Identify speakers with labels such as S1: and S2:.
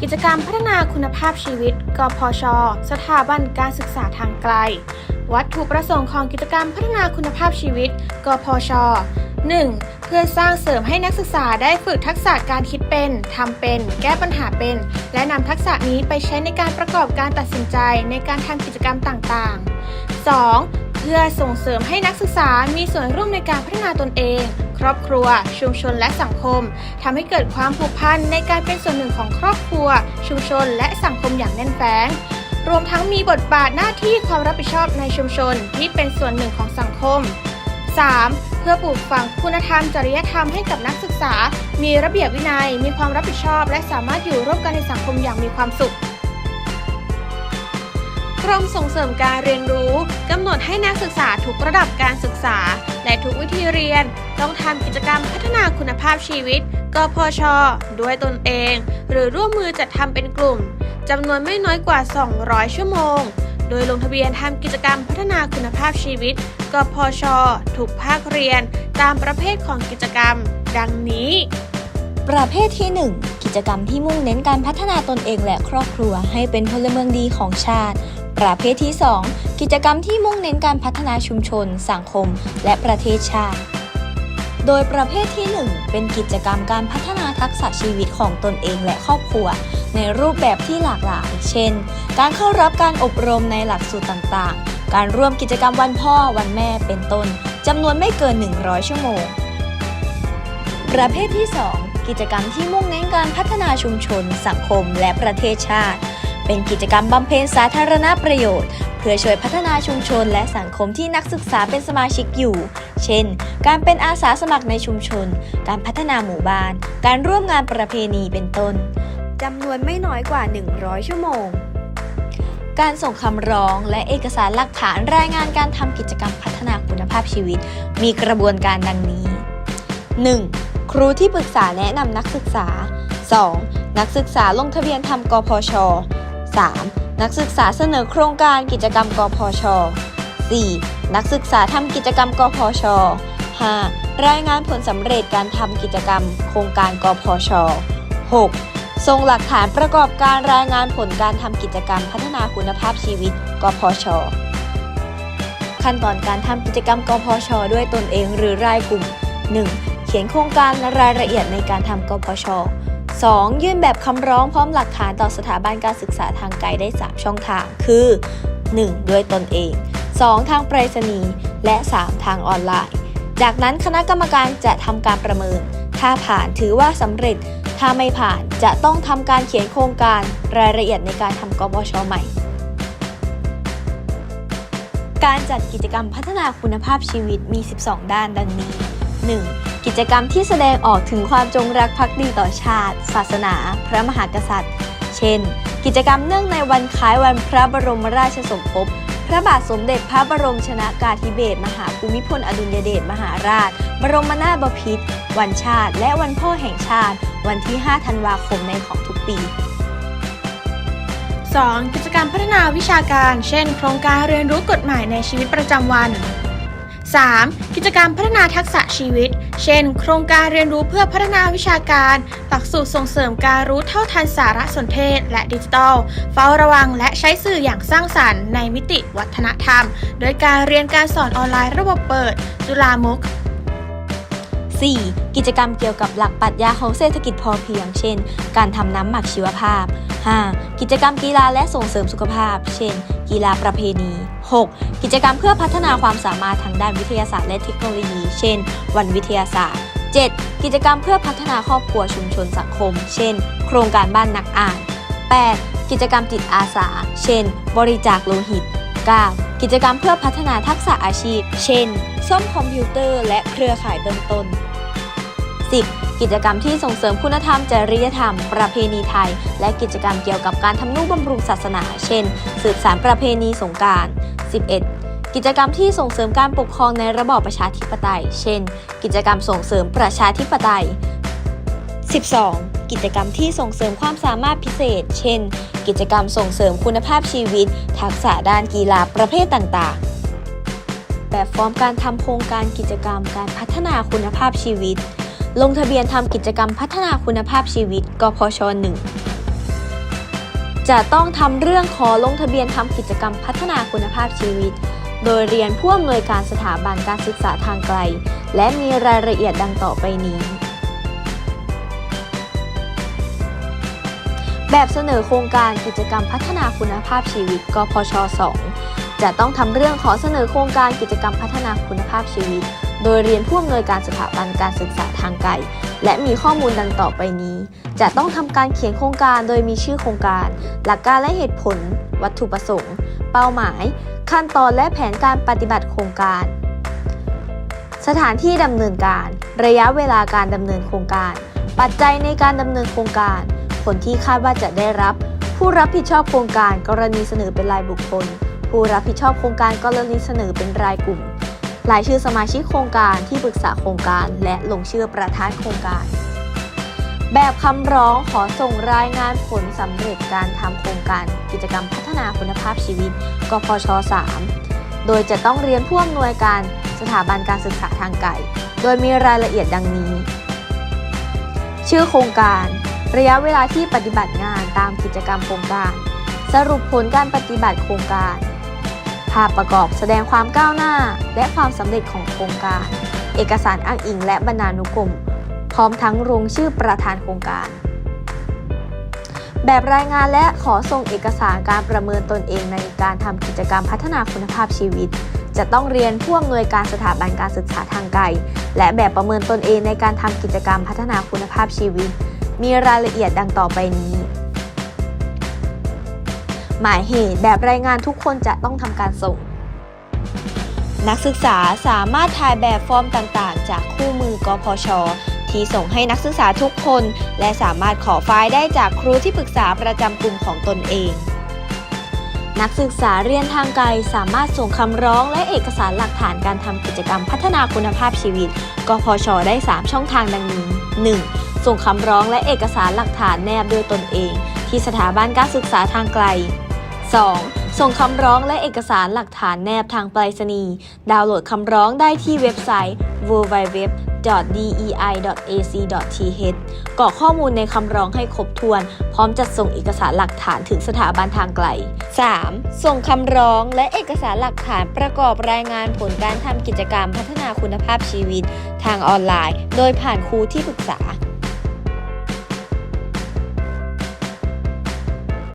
S1: กิจกรรมพัฒนาคุณภาพชีวิต กพช สถาบันการศึกษาทางไกล วัตถุประสงค์ของกิจกรรมพัฒนาคุณภาพชีวิต กพช 1. เพื่อสร้างเสริมให้นักศึกษาได้ฝึกทักษะการคิดเป็นทำเป็น แก้ปัญหาเป็น และนำทักษะนี้ไปใช้ในการประกอบการตัดสินใจในการทำกิจกรรมต่างๆ 2. เพื่อส่งเสริมให้นักศึกษามีส่วนร่วมในการพัฒนาตนเอง ครอบครัว ชุมชนและสังคมทำให้เกิดความผูกพันในการเป็นส่วนหนึ่งของครอบครัว ชุมชน และสังคมอย่างแน่นแฟ้งรวมทั้งมีบทบาทหน้าที่ความรับผิดชอบในชุมชนที่เป็นส่วนหนึ่งของสังคม 3. เพื่อปลูกฝังคุณธรรมจริยธรรมให้กับนักศึกษา มีระเบียบวินัย มีความรับผิดชอบ และสามารถอยู่ร่วมกันในสังคมอย่างมีความสุข กรมส่งเสริมการเรียนรู้กำหนดให้นักศึกษาทุกระดับการศึกษา และทุกวิธีเรียน ต้องทำกิจกรรมพัฒนาคุณภาพชีวิตกพช ด้วยตนเอง หรือร่วมมือจัดทำเป็นกลุ่มจำนวนไม่น้อยกว่า 200 ชั่วโมง โดยลงทะเบียนทำกิจกรรมพัฒนาคุณภาพชีวิตกพช ทุกภาคเรียน ตามประเภทของกิจกรรม ดังนี้
S2: ประเภทที่ 1 กิจกรรมที่มุ่งเน้นการพัฒนาตนเองและครอบครัวให้เป็นพลเมืองดีของชาติ ประเภทที่ 2 กิจกรรมที่มุ่งเน้นการพัฒนาชุมชน สังคม และประเทศชาติ โดยประเภทที่ 1 เป็นกิจกรรมการพัฒนาทักษะชีวิตของตนเองและครอบครัว ในรูปแบบที่หลากหลาย เช่น การเข้ารับการอบรมในหลักสูตรต่างๆ การร่วมกิจกรรมวันพ่อวันแม่เป็นต้นจำนวนไม่เกิน 100 ชั่วโมง ประเภทที่ 2 กิจกรรมที่มุ่งเน้นการพัฒนาชุมชน สังคม และประเทศชาติ เป็นกิจกรรมบำเพ็ญสาธารณประโยชน์ เพื่อช่วยพัฒนาชุมชน และสังคมที่นักศึกษาเป็นสมาชิกอยู่ เช่น การเป็นอาสาสมัครในชุมชน การพัฒนาหมู่บ้าน การร่วมงานประเพณีเป็นต้นจำนวนไม่น้อยกว่า 100 ชั่วโมง การส่งคำร้องและเอกสารหลักฐานรายงานการทำกิจกรรมพัฒนาคุณภาพชีวิต มีกระบวนการดังนี้ 1. ครูที่ปรึกษาแนะนำนักศึกษา 2. นักศึกษาลงทะเบียนทำกพช 3. นักศึกษาเสนอโครงการกิจกรรมกพช 4. นักศึกษาทำกิจกรรมกพช 5. รายงานผลสำเร็จการทำกิจกรรม โครงการกพช 6. ส่งหลักฐานประกอบการรายงานผลการทำกิจกรรมพัฒนาคุณภาพชีวิต กพช ขั้นตอนการทำกิจกรรมกพช ด้วยตนเองหรือรายกลุ่ม 1. เขียนโครงการรายละเอียดในการทำกพช 2. ยื่นแบบคำร้องพร้อมหลักฐานต่อสถาบันการศึกษาทางไกลได้ 3 ช่องทาง คือ 1. ด้วยตนเอง 2. ทางไปรษณีย์และ 3. ทางออนไลน์ จากนั้นคณะกรรมการจะทำการประเมิน ถ้าผ่านถือว่าสำเร็จ ถ้าไม่ผ่านจะต้องทำการเขียนโครงการรายละเอียดในการทำกพชใหม่ การจัดกิจกรรมพัฒนาคุณภาพชีวิตมี 12 ด้านดังนี้ 1. กิจกรรมที่แสดงออกถึงความจงรักภักดีต่อชาติ ศาสนา พระมหากษัตริย์ เช่น กิจกรรมเนื่องในวันคล้ายวันพระบรมราชสมภพ พระบาทสมเด็จพระบรมชนากาธิเบศรมหาภูมิพลอดุลยเดชมหาราช บรมนาถบพิตรวันชาติ และวันพ่อแห่งชาติ วันที่ 5 ธันวาคมในของทุกปี
S1: 2. กิจกรรมพัฒนาวิชาการ เช่น โครงการเรียนรู้กฎหมายในชีวิตประจำวัน 3. กิจกรรมพัฒนาทักษะชีวิต เช่น โครงการเรียนรู้เพื่อพัฒนาวิชาการ หลักสูตรส่งเสริมการรู้เท่าทันสารสนเทศ และดิจิทัล เฝ้าระวังและใช้สื่ออย่างสร้างสรรค์ในมิติวัฒนธรรม โดยการเรียนการสอนออนไลน์ระบบเปิด จุฬามุก
S2: 4. กิจกรรมเกี่ยวกับหลักปรัชญาของเศรษฐกิจพอเพียง เช่น การทำน้ำหมักชีวภาพ 5. กิจกรรมกีฬาและส่งเสริมสุขภาพ เช่น กีฬาประเพณี 6. กิจกรรมเพื่อพัฒนาความสามารถทางด้านวิทยาศาสตร์และเทคโนโลยี เช่น วันวิทยาศาสตร์ 7. กิจกรรมเพื่อพัฒนาครอบครัวชุมชนสังคม เช่น โครงการบ้านนักอ่าน 8. กิจกรรมจิตอาสา เช่น บริจาคโลหิต 9. กิจกรรมเพื่อพัฒนาทักษะอาชีพ เช่น ซ่อมคอมพิวเตอร์และเครือข่ายเบื้องต้น 10. กิจกรรมที่ส่งเสริมคุณธรรม จริยธรรม ประเพณีไทย และกิจกรรมเกี่ยวกับการทำนุบำรุงศาสนา เช่น สืบสารประเพณีสงกราร 11. กิจกรรมที่ส่งเสริมการปกครองในระบอบประชาธิปไตย เช่น กิจกรรมส่งเสริมประชาธิปไตย 12. กิจกรรมที่ส่งเสริมความสามารถพิเศษ เช่น กิจกรรมส่งเสริมคุณภาพชีวิต ทักษะด้านกีฬาประเภทต่าง ๆ แบบฟอร์มการทำโครงการกิจกรรมการพัฒนาคุณภาพชีวิต ลงทะเบียนทำกิจกรรมพัฒนาคุณภาพชีวิต กพช 1 จะต้องทำเรื่องขอลงทะเบียนทำกิจกรรมพัฒนาคุณภาพชีวิต โดยเรียนผู้อำนวยการสถาบันการศึกษาทางไกล และมีรายละเอียดดังต่อไปนี้ แบบเสนอโครงการกิจกรรมพัฒนาคุณภาพชีวิต กพช 2 จะต้องทำเรื่องขอเสนอโครงการกิจกรรมพัฒนาคุณภาพชีวิต โดยเรียนผู้อำนวยการสถาบันการศึกษาทางไกล และมีข้อมูลดังต่อไปนี้ จะต้องทำการเขียนโครงการโดยมีชื่อโครงการ หลักการและเหตุผล วัตถุประสงค์ เป้าหมาย ขั้นตอนและแผนการปฏิบัติโครงการ สถานที่ดำเนินการ ระยะเวลาการดำเนินโครงการ ปัจจัยในการดำเนินโครงการ ผลที่คาดว่าจะได้รับ ผู้รับผิดชอบโครงการกรณีเสนอเป็นรายบุคคล ผู้รับผิดชอบโครงการกรณีเสนอเป็นรายกลุ่ม รายชื่อสมาชิกโครงการที่ปรึกษาโครงการ และลงชื่อประธานโครงการ แบบคำร้องขอส่งรายงานผลสำเร็จการทำโครงการ กิจกรรมพัฒนาคุณภาพชีวิตกพช 3 โดยจะต้องเรียนผู้อำนวยการสถาบันการศึกษาทางไกล โดยมีรายละเอียดดังนี้ ชื่อโครงการ ระยะเวลาที่ปฏิบัติงานตามกิจกรรมโครงการ สรุปผลการปฏิบัติโครงการ ภาพประกอบแสดงความก้าวหน้า และความสำเร็จของโครงการ เอกสารอ้างอิงและบรรณานุกรม พร้อมทั้งลงชื่อประธานโครงการ แบบรายงานและขอส่งเอกสารการประเมินตนเองในการทำกิจกรรมพัฒนาคุณภาพชีวิต จะต้องเรียนผู้อำนวยการสถาบันการศึกษาทางไกล และแบบประเมินตนเองในการทำกิจกรรมพัฒนาคุณภาพชีวิต มีรายละเอียดดังต่อไปนี้ หมายเหตุแบบรายงานทุกคนจะต้องทำการส่ง นักศึกษาสามารถถ่ายแบบฟอร์มต่างๆ จากคู่มือกพช ที่ส่งให้นักศึกษาทุกคน และสามารถขอไฟล์ได้จากครูที่ปรึกษาประจำกลุ่มของตนเอง นักศึกษาเรียนทางไกลสามารถส่งคำร้องและเอกสารหลักฐานการทำกิจกรรมพัฒนาคุณภาพชีวิตกพช ได้ 3 ช่องทางดังนี้ 1. ส่งคำร้องและเอกสารหลักฐานแนบด้วยตนเอง ที่สถาบันการศึกษาทางไกล 2. ส่งคำร้องและเอกสารหลักฐานแนบทางไปรษณีย์ ดาวน์โหลดคำร้องได้ที่เว็บไซต์ www.dei.ac.th กรอกข้อมูลในคำร้องให้ครบถ้วน พร้อมจัดส่งเอกสารหลักฐานถึงสถาบันทางไกล 3. ส่งคำร้องและเอกสารหลักฐานประกอบรายงานผลการทำกิจกรรมพัฒนาคุณภาพชีวิต ทางออนไลน์ โดยผ่านครูที่ปรึกษา